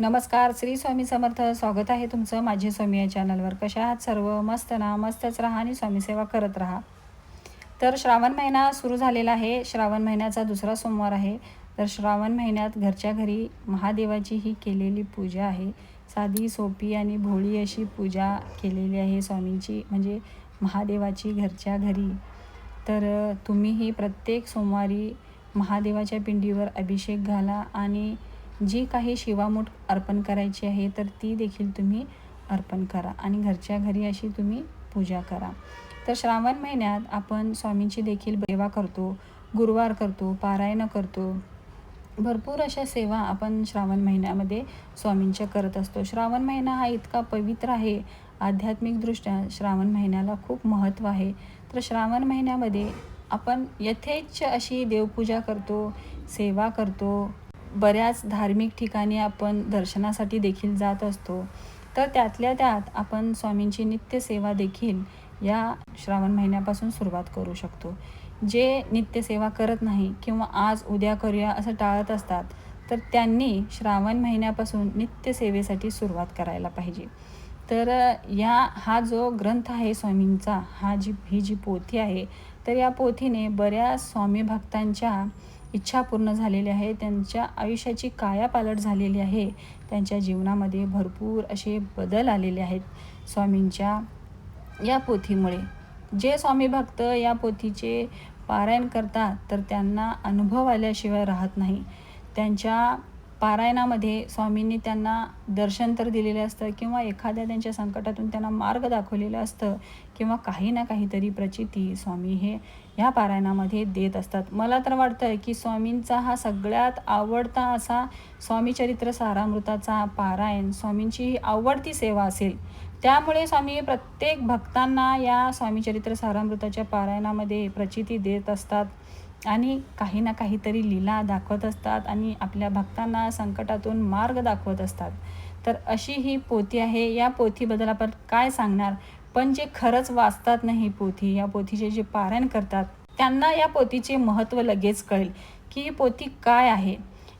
नमस्कार श्री स्वामी समर्थ. स्वागत आहे तुमचं माझे स्वामी या चॅनलवर. कशा आहात सर्व? मस्त ना? मस्तच राहा आणि स्वामी सेवा करत राहा. तर श्रावण महिना सुरू झालेला आहे. श्रावण महिन्याचा दुसरा सोमवार आहे. तर श्रावण महिन्यात घरच्या घरी महादेवाची ही केलेली पूजा आहे. साधी सोपी आणि भोळी अशी पूजा केलेली आहे स्वामींची म्हणजे महादेवाची घरच्या घरी. तर तुम्हीही प्रत्येक सोमवारी महादेवाच्या पिंडीवर अभिषेक घाला आणि जी काही शिवामूठ अर्पण करायची आहे तर ती देखील तुम्ही अर्पण करा आणि घरच्या घरी अशी तुम्ही पूजा करा. तर श्रावण महिन्यात आपण स्वामींची देखील सेवा करतो गुरुवार करतो पारायणं करतो. भरपूर अशा सेवा आपण श्रावण महिन्यामध्ये स्वामींच्या करत असतो. श्रावण महिना हा इतका पवित्र आहे. आध्यात्मिकदृष्ट्या श्रावण महिन्याला खूप महत्त्व आहे. तर श्रावण महिन्यामध्ये आपण यथेच्छ अशी देवपूजा करतो सेवा करतो. बऱ्याच धार्मिक ठिकाणी आपण दर्शनासाठी देखील जात असतो. तर त्यातल्या त्यात आपण स्वामींची नित्यसेवा देखील या श्रावण महिन्यापासून सुरुवात करू शकतो. जे नित्यसेवा करत नाही किंवा आज उद्या करूया असं टाळत असतात तर त्यांनी श्रावण महिन्यापासून नित्यसेवेसाठी सुरुवात करायला पाहिजे. तर या हा जो ग्रंथ आहे स्वामींचा हा जी ही जी पोथी आहे तर या पोथीने बऱ्याच स्वामी भक्तांच्या इच्छा पूर्ण झालेली आहे त्यांच्या आयुष्याची कायापालट झालेली आहे त्यांच्या जीवनामध्ये भरपूर असे बदल आलेले आहेत स्वामींच्या या पोथीमुळे. जे स्वामी भक्त या पोथीचे पारायण करतात तर त्यांना अनुभव आल्याशिवाय राहत नाही. त्यांच्या पारायणामध्ये स्वामींनी त्यांना दर्शन तर दिलेलं असतं किंवा एखाद्या त्यांच्या संकटातून त्यांना मार्ग दाखवलेलं असतं किंवा काही ना काहीतरी प्रचिती स्वामी हे ह्या पारायणामध्ये देत असतात. मला तर वाटतं की स्वामींचा हा सगळ्यात आवडता असा स्वामीचरित्र सारामृताचा पारायण स्वामींची ही आवडती सेवा असेल. त्यामुळे स्वामी प्रत्येक भक्तांना या स्वामीचरित्र सारामृताच्या पारायणामध्ये प्रचिती देत असतात. आणि काही ना काहीतरी लीला दाखवत असतात आणि आपल्या भक्तांना संकटातून मार्ग दाखवत असतात. तर अशी ही पोथी आहे. या पोथीबद्दल आपण काय सांगणार? पण जे खरंच वाचतात ना ही पोथी या पोथीचे जे पारायण करतात त्यांना या पोथीचे महत्त्व लगेच कळेल की ही पोथी काय आहे.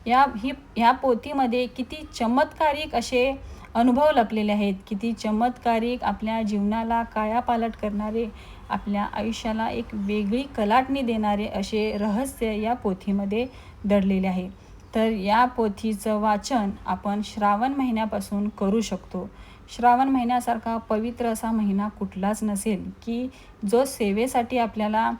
या ही ह्या पोथीमध्ये किती चमत्कारिक असे अनुभव लपलेले आहेत. किती चमत्कारिक आपल्या जीवनाला कायापालट करणारे आपल्या आयुष्याला एक वेगळी कलाटणी देणारे असे रहस्य या पोथीमध्ये दडलेले आहे. तर या पोथीचं वाचन आपण श्रावण महिन्यापासून करू शकतो. श्रावण महिन्यासारखा पवित्र असा महिना कुठलाच नसेल की जो सेवेसाठी आपल्याला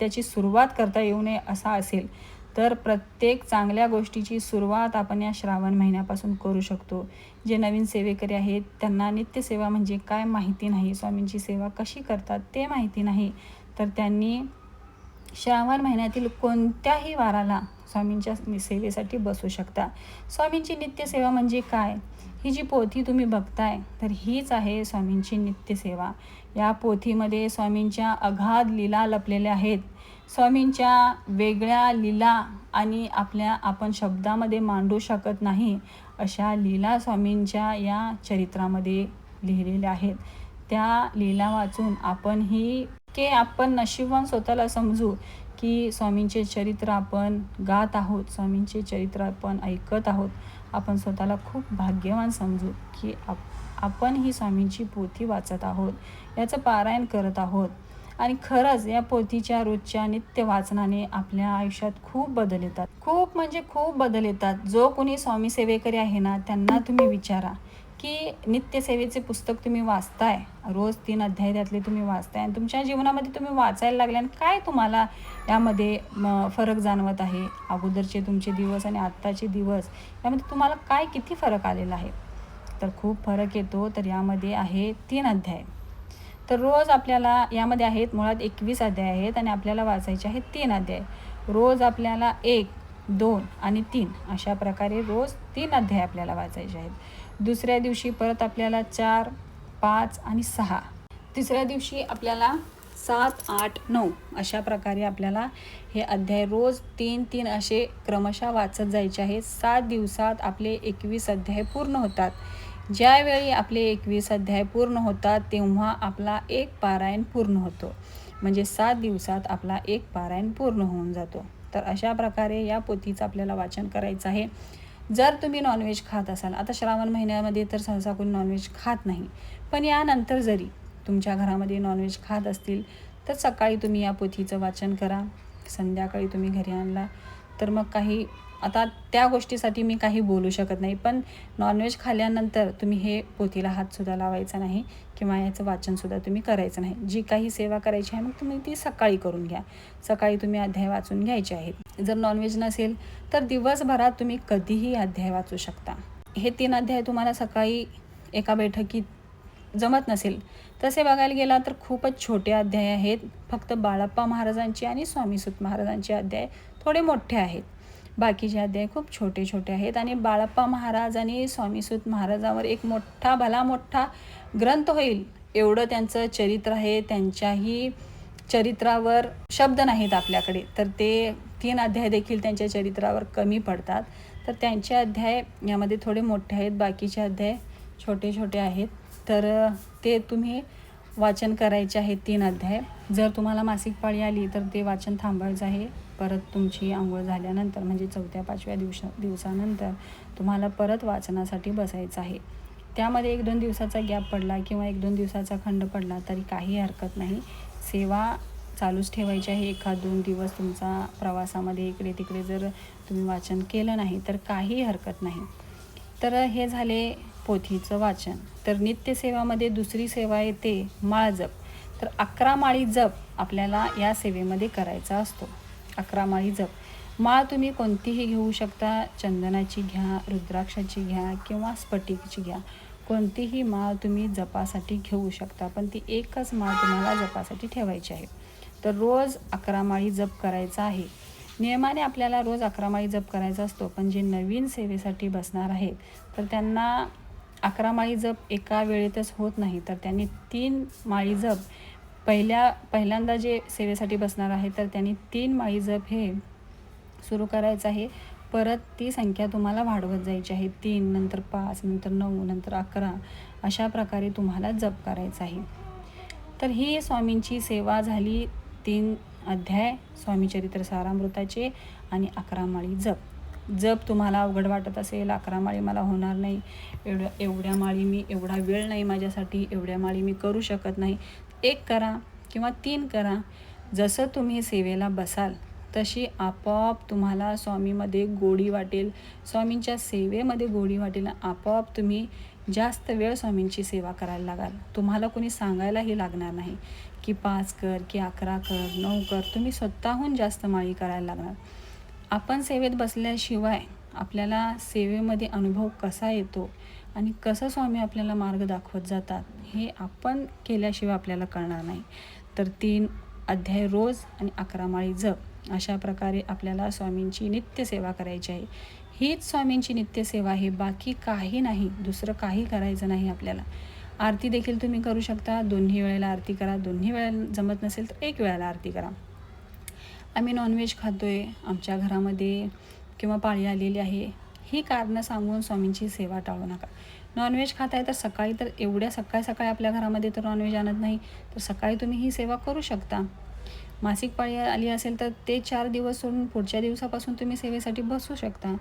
त्याची सुरुवात करता येऊ नये असा असेल. तर प्रत्येक चांगल्या गोष्टीची सुरुवात आपण या श्रावण महिन्यापासून करू शकतो. जे नवीन सेवेकरी आहेत त्यांना नित्यसेवा म्हणजे काय माहिती नाही. स्वामींची सेवा कशी करतात ते माहिती नाही. तर त्यांनी श्रावण महिन्यातील कोणत्याही वाराला स्वामींच्या सेवेसाठी बसू शकता. स्वामींची नित्यसेवा म्हणजे काय? ही जी पोथी तुम्ही बघताय तर हीच आहे स्वामींची नित्यसेवा. या पोथीमध्ये स्वामींच्या अगाध लीला लपलेल्या आहेत. स्वामींच्या वेगळ्या लीला आणि आपल्या आपण शब्दामध्ये मांडू शकत नाही अशा लीला स्वामींच्या या चरित्रामध्ये लिहिलेल्या आहेत. त्या लीला वाचून आपण ही के आपण नशिबवान स्वतःला समजू की स्वामींचे चरित्र आपण गात आहोत स्वामींचे चरित्र आपण ऐकत आहोत. आपण स्वतःला खूप भाग्यवान समजू की आप आपण ही स्वामींची पोथी वाचत आहोत. याचं पारायण करत आहोत. आणि खरंच या पोथीच्या रोजच्या नित्य वाचनाने आपल्या आयुष्यात खूप बदल येतात. खूप म्हणजे खूप बदल येतात. जो कोणी स्वामी सेवेकरी आहे ना त्यांना तुम्ही विचारा की नित्यसेवेचे पुस्तक तुम्ही वाचताय? रोज तीन अध्याय त्यातले तुम्ही वाचताय आणि तुमच्या जीवनामध्ये तुम्ही वाचायला लागले आणि काय तुम्हाला यामध्ये फरक जाणवत आहे? अगोदरचे तुमचे दिवस आणि आत्ताचे दिवस यामध्ये तुम्हाला काय किती फरक आलेला आहे? तर खूप फरक येतो. तर यामध्ये आहे तीन अध्याय. तर रोज आपल्याला यामध्ये आहेत मुळात एकवीस अध्याय आहेत आणि आपल्याला वाचायचे आहेत तीन अध्याय. रोज आपल्याला एक दोन आणि तीन अशा प्रकारे रोज तीन अध्याय आपल्याला वाचायचे आहेत. दुसऱ्या दिवशी परत आपल्याला चार पाच आणि सहा. तिसऱ्या दिवशी आपल्याला सात आठ नऊ अशा प्रकारे आपल्याला हे अध्याय रोज तीन तीन असे क्रमशः वाचत जायचे आहेत. सात दिवसात आपले एकवीस अध्याय पूर्ण होतात. ज्यावेळी आपले एकवीस अध्याय पूर्ण होतात तेव्हा आपला एक पारायण पूर्ण होतो. म्हणजे सात दिवसात आपला एक पारायण पूर्ण होऊन जातो. तर अशा प्रकारे या पोथीचं आपल्याला वाचन करायचं आहे. जर तुम्ही नॉनव्हेज खात असाल आता श्रावण महिन्यामध्ये तर सहसा कोणी नॉनव्हेज खात नाही. पण यानंतर जरी तुमच्या घरामध्ये नॉनव्हेज खात असतील तर सकाळी तुम्ही या पोथीचं वाचन करा. संध्याकाळी तुम्ही घरी आणला तर मग काही आता त्या गोष्टीसाठी मी काही बोलू शकत नाही पण नॉनव्हेज खाल्यानंतर तुम्ही हे पोथीला हातसुद्धा लावायचा नाही किंवा याचं वाचनसुद्धा तुम्ही करायचं नाही. जी काही सेवा करायची आहे मग तुम्ही ती सकाळी करून घ्या. सकाळी तुम्ही अध्याय वाचून घ्यायचे आहेत. जर नॉनव्हेज नसेल तर दिवसभरात तुम्ही कधीही अध्याय वाचू शकता. हे तीन अध्याय तुम्हाला सकाळी एका बैठकीत जमत नसेल. तसे बघायला गेला तर खूपच छोटे अध्याय आहेत. फक्त बाळप्पा महाराजांचे आणि स्वामीसुत महाराजांचे अध्याय थोडे मोठे आहेत. बाकीचे अध्याय खूप छोटे छोटे आहेत आणि बाळप्पा महाराज आणि स्वामीसुत महाराजावर एक मोठा भला मोठा ग्रंथ होईल. एवढं त्यांचं चरित्र आहे. त्यांच्याही चरित्रावर शब्द नाहीत आपल्याकडे. तर ते तीन अध्याय देखील त्यांच्या चरित्रावर कमी पडतात. तर त्यांचे अध्याय यामध्ये थोडे मोठे आहेत. बाकीचे अध्याय छोटे छोटे आहेत. तर ते तुम्ही वाचन करायचे आहेत तीन अध्याय. जर तुम्हाला मासिक पाळी आली तर ते वाचन थांबायचं आहे. परत तुमची आंघोळ झाल्यानंतर म्हणजे चौथ्या पाचव्या दिवसा दिवसानंतर तुम्हाला परत वाचनासाठी बसायचं आहे. त्यामध्ये एक दोन दिवसाचा गॅप पडला किंवा एक दोन दिवसाचा खंड पडला तरी काही हरकत नाही. सेवा चालूच ठेवायची आहे. एखाद दोन दिवस तुमचा प्रवासामध्ये इकडे तिकडे जर तुम्ही वाचन केलं नाही तर काही हरकत नाही. तर हे झाले पोथीचं वाचन. तर नित्यसेवामध्ये दुसरी सेवा येते माळ जप. तर अकरा माळी जप आपल्याला या सेवेमध्ये करायचा असतो. अकरा माळी जप. माळ तुम्ही कोणतीही घेऊ शकता. चंदनाची घ्या रुद्राक्षाची घ्या किंवा स्फटिकची घ्या. कोणतीही माळ तुम्ही जपासाठी घेऊ शकता पण ती एकच माळ तुम्हाला जपासाठी ठेवायची आहे. तर रोज अकरा माळी जप करायचा आहे. नियमाने आपल्याला रोज अकरा माळी जप करायचा असतो पण जे नवीन सेवेसाठी बसणार आहेत तर त्यांना अकरा माळी जप एका वेळेतच होत नाही तर त्यांनी तीन माळी जप पहिल्या पहिल्यांदा जे सेवेसाठी बसणार आहे तर त्यांनी तीन माळी जप हे सुरू करायचं आहे. परत ती संख्या तुम्हाला वाढवत जायची आहे. तीन नंतर पाच नंतर नऊ नंतर अकरा अशा प्रकारे तुम्हाला जप करायचं आहे. तर ही स्वामींची सेवा झाली तीन अध्याय स्वामीचरित्र सारामृताचे आणि अकरा माळी जप. जप तुम्हाला अवघड वाटत असेल अकरा माळी मला होणार नाही एवढ्या एवढ्या माळी मी एवढा वेळ नाही माझ्यासाठी एवढ्या माळी मी करू शकत नाही. एक करा किंवा तीन करा. जसं तुम्ही सेवेला बसाल तशी आपोआप तुम्हाला स्वामीमध्ये गोडी वाटेल. स्वामींच्या सेवेमध्ये गोडी वाटेल आपोआप तुम्ही जास्त वेळ स्वामींची सेवा करायला लागाल. तुम्हाला कोणी सांगायलाही लागणार नाही की पाच कर की अकरा कर नऊ कर. तुम्ही स्वतःहून जास्त माळी करायला लागणार. आपण सेवेत बसल्याशिवाय आपल्याला सेवेमध्ये अनुभव कसा येतो आणि कसं स्वामी आपल्याला मार्ग दाखवत जातात हे आपण केल्याशिवाय आपल्याला कळणार नाही. तर तीन अध्याय रोज आणि अकरा माळी जप अशा प्रकारे आपल्याला स्वामींची नित्यसेवा करायची आहे. हीच स्वामींची नित्यसेवा आहे. बाकी काही नाही. दुसरं काही करायचं नाही आपल्याला. आरती देखील तुम्ही करू शकता. दोन्ही वेळेला आरती करा. दोन्ही वेळेला जमत नसेल तर एक वेळेला आरती करा. आम्ही नॉनव्हेज खातो आहे आमच्या घरामध्ये किंवा पाळी आलेली आहे ही कारणं सांगून स्वामींची सेवा टाळू नका. नॉनव्हेज खात आहे तर सकाळी तर एवढ्या सकाळी सकाळी आपल्या घरामध्ये तर नॉनव्हेज आणत नाही तर सकाळी तुम्ही ही सेवा करू शकता. मासिक पाळी आली असेल तर ते चार दिवस सोडून पुढच्या दिवसापासून तुम्ही सेवेसाठी बसू शकता.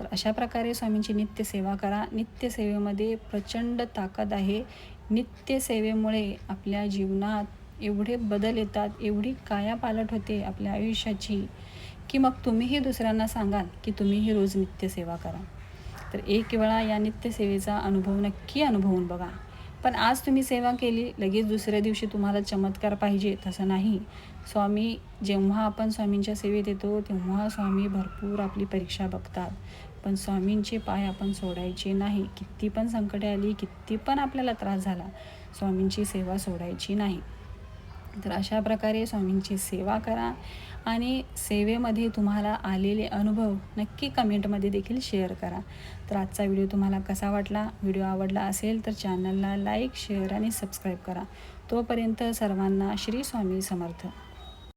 तर अशा प्रकारे स्वामींची नित्य सेवा करा. नित्यसेवेमध्ये प्रचंड ताकद आहे. नित्यसेवेमुळे आपल्या जीवनात एवढे बदल येतात एवढी कायापालट होते आपल्या आयुष्याची की मग तुम्हीही दुसऱ्यांना सांगाल की तुम्हीही रोज नित्यसेवा करा. तर एक वेळा या नित्यसेवेचा अनुभव नक्की अनुभवून बघा. पण आज तुम्ही सेवा केली लगेच दुसऱ्या दिवशी तुम्हाला चमत्कार पाहिजे तसं नाही. स्वामी जेव्हा आपण स्वामींच्या सेवेत येतो तेव्हा स्वामी भरपूर आपली परीक्षा बघतात. पण स्वामींचे पाय आपण सोडायचे नाही. किती पण संकटे आली किती पण आपल्याला त्रास झाला स्वामींची सेवा सोडायची नाही. तर अशा प्रकारे स्वामींची सेवा करा आणि सेवेमध्ये तुम्हाला आलेले अनुभव नक्की कमेंटमध्ये देखील शेअर करा. तर आजचा व्हिडिओ तुम्हाला कसा वाटला व्हिडिओ आवडला असेल तर चॅनलला लाईक शेअर आणि सबस्क्राईब करा. तोपर्यंत सर्वांना श्री स्वामी समर्थ.